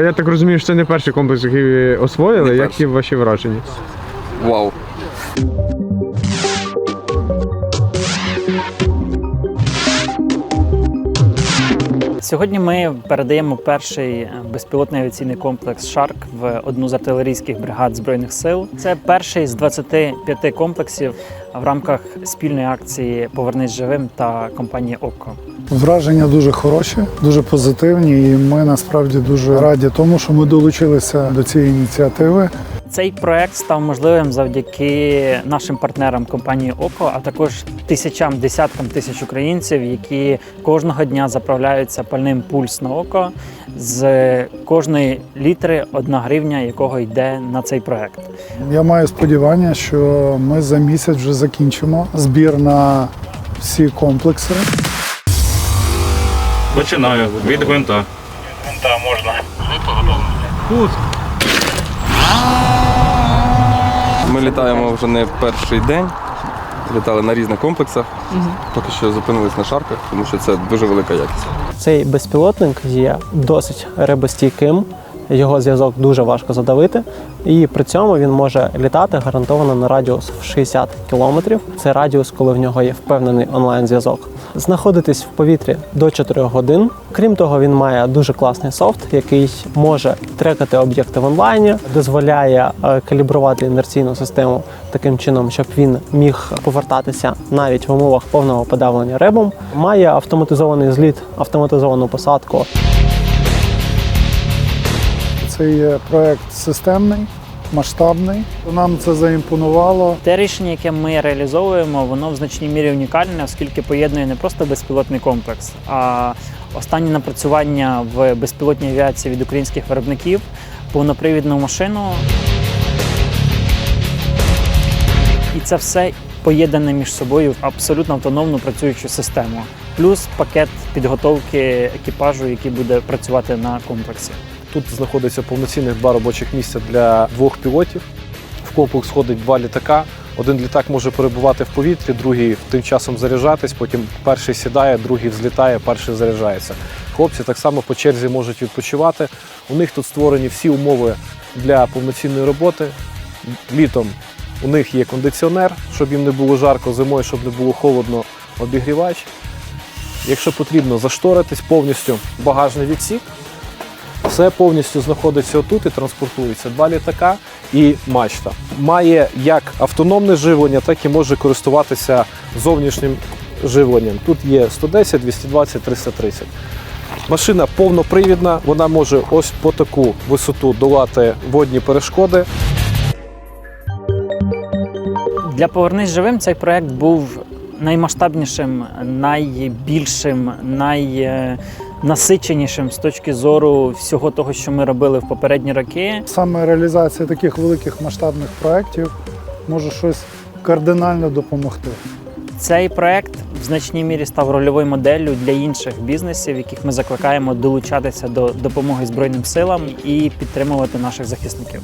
Я так розумію, що це не перший комплекс, який ви освоїли. Не Які ваші враження? Вау. Сьогодні ми передаємо перший е, безпілотний авіаційний комплекс Шарк в одну з артилерійських бригад збройних сил. Це перший з 25 комплексів в рамках спільної акції Повернись живим та компанії ОККО. Враження дуже хороші, дуже позитивні, і ми насправді дуже раді тому, що ми долучилися до цієї ініціативи. Цей проект став можливим завдяки нашим партнерам компанії ОКО, а також тисячам, десяткам тисяч українців, які кожного дня заправляються пальним пульс на око. З кожної літри одна гривня, якого йде на цей проект. Я маю сподівання, що ми за місяць вже закінчимо збір на всі комплекси. Починаю від гвинта. Ми літаємо вже не перший день. Літали на різних комплексах. Поки що зупинились на шарках, тому що це дуже велика якість. Цей безпілотник є досить рибостійким. Його зв'язок дуже важко задавити, і при цьому він може літати гарантовано на радіус в 60 кілометрів. Це радіус, коли в нього є впевнений онлайн-зв'язок. Знаходитись в повітрі до 4 годин. Крім того, він має дуже класний софт, який може трекати об'єкти в онлайні, дозволяє е, калібрувати інерційну систему таким чином, щоб він міг повертатися навіть в умовах повного подавлення ребом. Має автоматизований зліт, автоматизовану посадку. Є проект системний, масштабний. Нам це заімпонувало. Те рішення, яке ми реалізовуємо, воно в значній мірі унікальне, оскільки поєднує не просто безпілотний комплекс, а останні напрацювання в безпілотній авіації від українських виробників, повнопривідну машину. І це все поєднане між собою в абсолютно автономну працюючу систему, плюс пакет підготовки екіпажу, який буде працювати на комплексі. Тут знаходиться повноцінних два робочих місця для двох пілотів. В комплекс входить два літака. Один літак може перебувати в повітрі, другий тим часом заряджатись, потім перший сідає, другий взлітає, перший заряджається. Хлопці так само по черзі можуть відпочивати. У них тут створені всі умови для повноцінної роботи. Літом у них є кондиціонер, щоб їм не було жарко, зимою, щоб не було холодно, обігрівач. Якщо потрібно зашторитись повністю багажний відсік, все повністю знаходиться отут і транспортується. Два літака і мачта. Має як автономне живлення, так і може користуватися зовнішнім живленням. Тут є 110, 220, 330. Машина повнопривідна, вона може ось по таку висоту долати водні перешкоди. Для Повернись живим цей проект був наймасштабнішим, найбільшим, найнасиченішим з точки зору всього того, що ми робили в попередні роки. Саме реалізація таких великих масштабних проєктів може щось кардинально допомогти. Цей проект в значній мірі став рольовою моделлю для інших бізнесів, яких ми закликаємо долучатися до допомоги Збройним силам і підтримувати наших захисників.